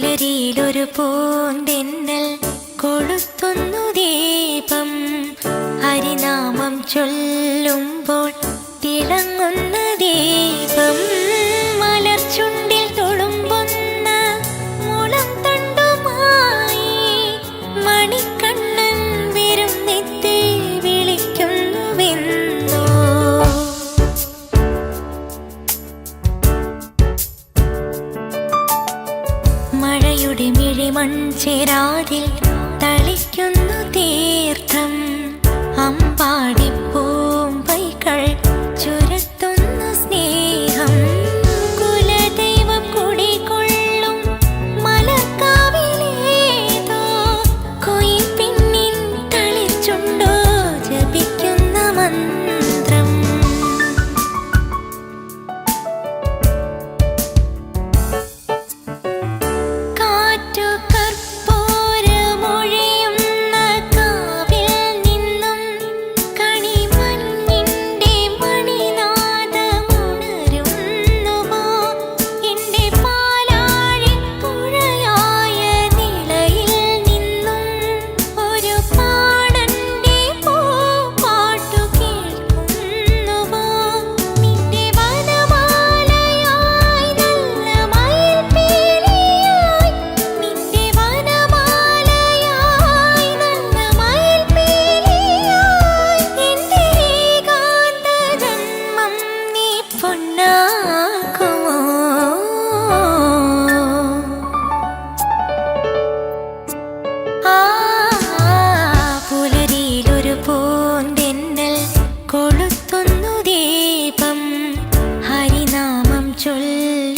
പുലരിയിലൊരു പൂന്തിന്നൽ കൊളുത്തുന്നു ദീപം. ഹരിനാമം ചൊല്ലുമ്പോൾ തിളങ്ങുന്നു മിഴിമൺ ചേരാതിൽ തളിക്കുന്നു തേ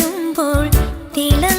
തേടുമ്പോൾ തിള